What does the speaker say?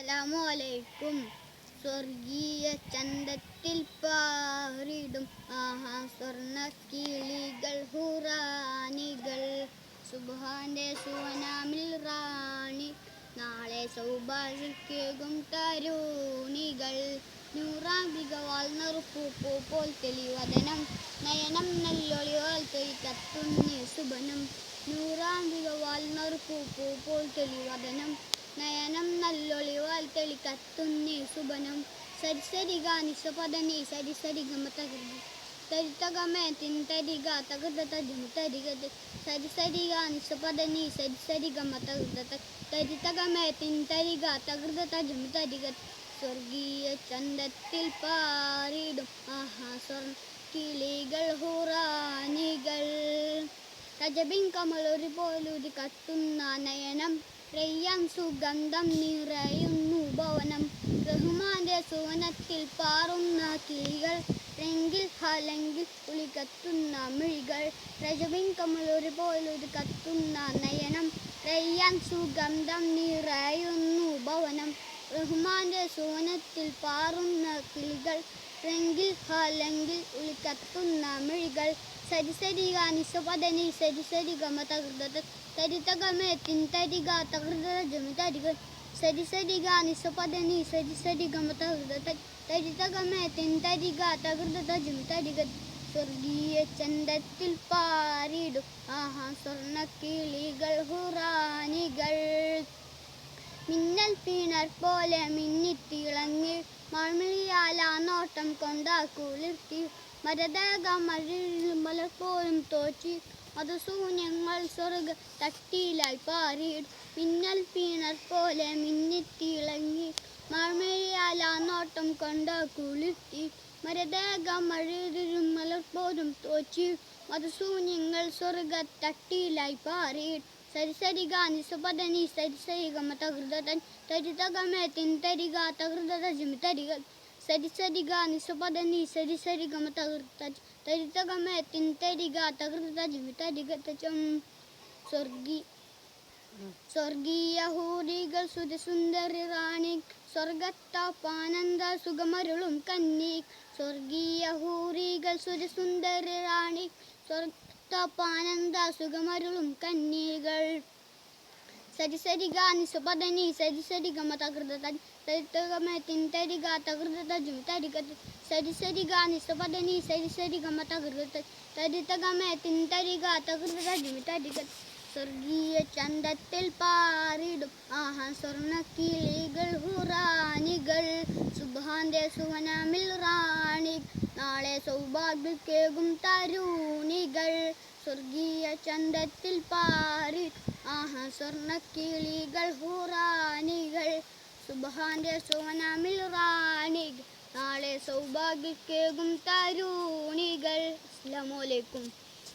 അസ്സലാമലൈക്കും. സ്വർഗീയ ചന്തത്തിൽ പാറിടും ആഹാ സ്വർണ കിളികൾ ഹുറാനികൾ. സുബാന്റെ സുവനാമിൽ റാണി. നാളെ സൗഭാഗ്യകും തരൂണികൾ നൂറാംബിക വാൾനറുപ്പൂപ്പൂ പോൽ തെളിവദനം. നയനം നല്ലൊളിവാൽ കത്തുന്നേ സുബനം. നൂറാംബിക വാൾനറുപ്പൂപ്പൂ പോൽ തെളിവദനം. നയനം നല്ലൊളിവാൽ തെളിക്കത്തുന്നേ സുബനം. സരിസരിക നിസപദനി സരിസരിഗമ തകൃതി. തരിതകമേ തിൻ തരിക തകൃത തജം തരികത്. സരിസരിക നിസപദനി സരിസരിഗമ തകൃത തരിതകമേ തിൻ തരിക തകൃത തജം തരികത്. സ്വർഗീയ ചന്ദത്തിൽ പാറിടും ആഹാ സ്വർണ കിളികൾ ഹുറാനികൾ. രജബിൻ കമലൊരു പോലൊരു കത്തുന്ന നയനം റയ്യാൻ സുഗന്ധം നിറയുന്നു ഭവനം. റഹ്മാന്റെ സുവനത്തിൽ പാറുന്ന കിളികൾ രംഗിൽ ഹലങ്കിൽ ഉളികത്തുന്ന മിഴികൾ രജവിൻ കമലൊരു പോലൊരു കത്തുന്ന നയനം. റയ്യാൻ സുഗന്ധം നിറയുന്നു ഭവനം. റഹ്മാന്റെ സുവനത്തിൽ പാറുന്ന കിളികൾ രംഗിൽ ഹലെങ്കിൽ ഉളിക്കത്തുന്ന മിഴികൾ സരിസരിക നിസപദനി സരിസരിഗമ തകൃത തരിതകമേ തിൻ തരിക തകൃത ജമി തരിക സരിസരിക നിസപദനി സരിസരിഗമ തകൃത തരിതകമേ തിൻ തരിക തകൃത ജമി തരികൾ സ്വർഗീയ ചന്തത്തിൽ പാരിടും ആഹാ സ്വർണ കിളികൾ ഹുറാനികൾ മിന്നൽ പീണർ പോലെ മിന്നിത്തിളങ്ങി മഴമിളിയാല നോട്ടം കൊണ്ടാ കുളിർത്തി മരതക മഴയിൽ പോലും തോച്ചി. മതശൂന്യങ്ങൾ സ്വർഗ തട്ടിയിലായി പാറിയിടും മിന്നൽ പീണർ പോലെ മിന്നിത്തിളങ്ങി മഴമിളിയാല നോട്ടം കൊണ്ടാ കുളിർത്തി മരതക മഴയിലും പോലും തോച്ചി. മതശൂന്യങ്ങൾ സ്വർഗ തട്ടിയിലായി പാറിയിടും സരിസരിക നിസുപദനി സരിസരിഗമ തകൃതൻ തരിതകമേ തിൻ തരിക തകൃത ജിമി തരിക സരിസരിക നിസുപദനി സരിസരിഗമ തകൃത തരിതകമേ തിൻ തരിക തകൃത ജിമി തരിക തജം സ്വർഗി സ്വർഗീയ ഹൂരികൾ സുരസുന്ദരി റാണി സ്വർഗത്താപ്പാനന്ദ സുഖമരുളും കന്നി സ്വർഗീയ ഹൂരികൾ സുരസുന്ദരി റാണി സ്വർഗത്താപ്പാനന്ദ സുഖമരുളും കന്യകൾ സരിസരിക നിസുപദനി സരിസരിഗമ തകൃത തരിതകമേ തിൻ തരിക തകൃത ജിമി തരിക സരിസരിക നിസുപദനി സരിസരിഗമ തകൃത തരിതകമേ തിൻ തരിക തകൃത ജിമി തരിക സ്വർഗീയ ചന്തത്തിൽ പാറിടും ആഹാ സ്വർണ കിളികൾ ഹുറാനികൾ സുബാന്റെ സുവനമിൽ റാണി നാളെ സൗഭാഗ്യക്കേകും തരൂണികൾ സ്വർഗീയ ചന്തത്തിൽ പാറി ആഹാ സ്വർണ കിളികൾ ഹുറാനികൾ സുബാന്റെ സുവനമിൽ റാണികൾ. നാളെ സൗഭാഗ്യക്കേകും തരൂണികൾ. അസ്സലാമു അലൈക്കും.